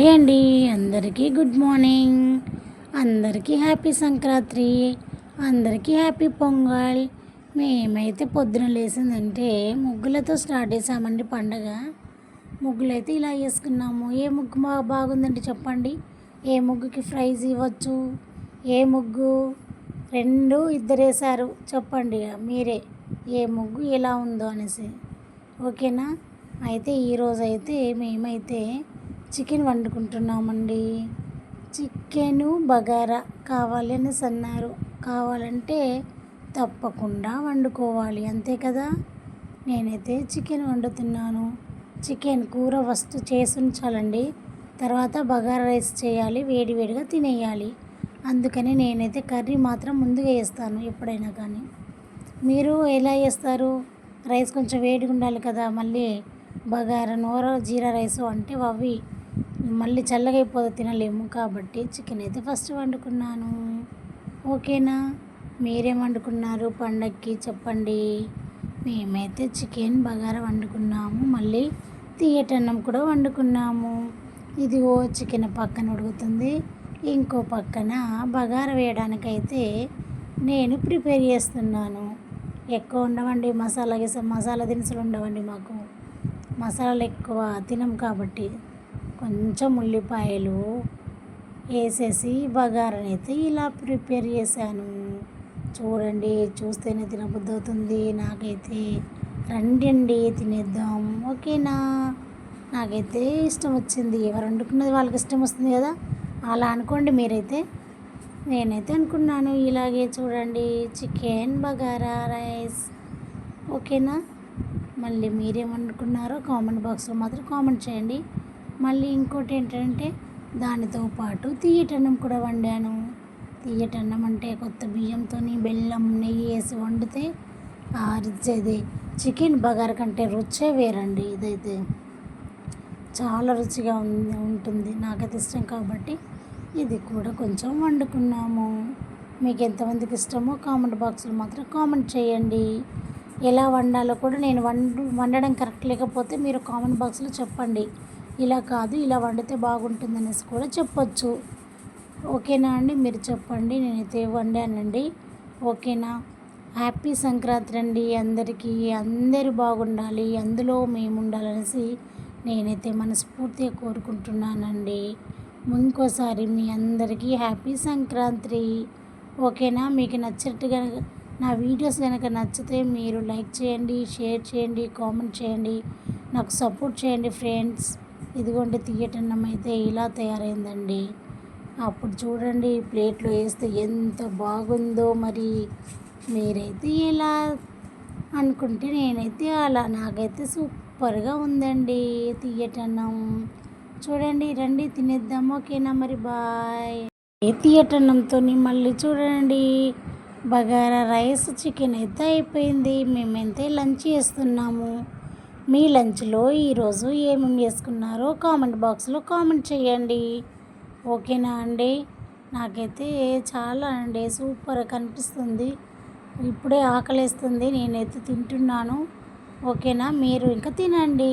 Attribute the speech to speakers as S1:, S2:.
S1: Hi అండి. అందరికీ good morning. అందరికీ హ్యాపీ సంక్రాంతి. అందరికీ హ్యాపీ పొంగల్. మేమైతే పొద్దున లేచిందంటే ముగ్గులతో స్టార్ట్ చేసామండి పండగ. ముగ్గులు అయితే ఇలా వేసుకున్నాము ఏ ముగ్గు బాగా బాగుందండి చెప్పండి. ఏ ముగ్గుకి ప్రైజ్ ఇవ్వచ్చు? ఏ ముగ్గు? రెండు ఇద్దరు వేసారు చెప్పండి మీరే. ఏ ముగ్గు ఎలా ఉందో అనేసి. ఓకేనా? అయితే ఈరోజు అయితే మేమైతే చికెన్ వండుకుంటున్నామండి. చికెను బగారా కావాలి అనేసి అన్నారు కావాలంటే తప్పకుండా వండుకోవాలి. అంతే కదా? నేనైతే చికెన్ వండుతున్నాను. చికెన్ కూర వస్తు చేసి ఉంచాలండి. తర్వాత బగారా రైస్ చేయాలి వేడివేడిగా తినేయాలి. అందుకని నేనైతే కర్రీ మాత్రం ముందుగా వేస్తాను ఎప్పుడైనా కానీ. మీరు ఎలా చేస్తారు? రైస్ కొంచెం వేడిగా ఉండాలి కదా మళ్ళీ బగారా నూర జీరా రైస్ అంటే అవి మళ్ళీ చల్లగా అయిపోతే తినలేము కాబట్టి చికెన్ అయితే ఫస్ట్ వండుకున్నాను. ఓకేనా? మీరేం వండుకున్నారు పండక్కి చెప్పండి. మేమైతే చికెన్ బగారా వండుకున్నాము. మళ్ళీ తీయటన్నం కూడా వండుకున్నాము. ఇదిగో చికెన్ పక్కన ఉడుకుతుంది. ఇంకో పక్కన బగారా వేయడానికైతే నేను ప్రిపేర్ చేస్తున్నాను. ఎక్కువ ఉండవండి. మసాలా గిస మసాలా దినుసులు ఉండవండి మాకు. మసాలాలు ఎక్కువ తినం కాబట్టి. కొంచెం ఉల్లిపాయలు వేసేసి బగారనైతే ఇలా ప్రిపేర్ చేశాను. చూడండి చూస్తేనే తినబుద్ధి అవుతుంది నాకైతే రండి అండి తినేద్దాం. ఓకేనా? నాకైతే ఇష్టం వచ్చింది. ఎవరు వండుకున్నది వాళ్ళకి ఇష్టం వస్తుంది కదా? అలా అనుకోండి మీరైతే. నేనైతే అనుకున్నాను ఇలాగే చూడండి చికెన్ బగారా రైస్. ఓకేనా? మళ్ళీ మీరేమనుకున్నారో కామెంట్ బాక్స్లో మాత్రం కామెంట్ చేయండి. మళ్ళీ ఇంకోటి ఏంటంటే దానితో పాటు తీయటన్నం కూడా వండాను. తీయటన్నం అంటే కొత్త బియ్యంతో బెల్లం నెయ్యి వేసి వండితే ఆ చికెన్ బగార కంటే రుచే వేరండి ఇదైతే. చాలా రుచిగా ఉంది ఉంటుంది. నాకైతే ఇష్టం కాబట్టి ఇది కూడా కొంచెం వండుకున్నాము. మీకు ఎంతమందికి ఇష్టమో కామెంట్ బాక్స్లో మాత్రం కామెంట్ చేయండి. ఎలా వండాలో కూడా నేను వండు వండడం కరెక్ట్ లేకపోతే మీరు కామెంట్ బాక్స్లో చెప్పండి. ఇలా కాదు ఇలా వండితే బాగుంటుంది అనేసి కూడా చెప్పొచ్చు. ఓకేనా అండి? మీరు చెప్పండి నేనైతే వండానండి. ఓకేనా? హ్యాపీ సంక్రాంతి అండి. అందరికీ అందరూ బాగుండాలి అందులో మేము ఉండాలనేసి నేనైతే మనస్ఫూర్తిగా కోరుకుంటున్నానండి. ఇంకోసారి మీ అందరికీ హ్యాపీ సంక్రాంతి. ఓకేనా? మీకు నచ్చినట్టుగా నా వీడియోస్ కనుక నచ్చితే మీరు లైక్ చేయండి షేర్ చేయండి కామెంట్ చేయండి. నాకు సపోర్ట్ చేయండి ఫ్రెండ్స్. ఇదిగోండి తీయటన్నం అయితే ఇలా తయారైందండి. అప్పుడు చూడండి ప్లేట్లో వేస్తే ఎంత బాగుందో మరి. మీరైతే ఎలా అనుకుంటే నేనైతే అలా. నాకైతే సూపర్గా ఉందండి తీయటన్నం. చూడండి రండి తినేద్దాం. ఓకేనా మరి బాయ్. తీయటన్నంతో మళ్ళీ చూడండి బగారా రైస్ చికెన్ అయితే అయిపోయింది. మేమైతే లంచ్ చేస్తున్నాము. మీ లంచ్లో ఈరోజు ఏమేమి చేసుకున్నారో కామెంట్ బాక్స్లో కామెంట్ చేయండి. ఓకేనా అండి? నాకైతే చాలా అండి. సూపర్ కనిపిస్తుంది. ఇప్పుడే ఆకలేస్తుంది. నేనైతే తింటున్నాను. ఓకేనా? మీరు ఇంకా తినండి.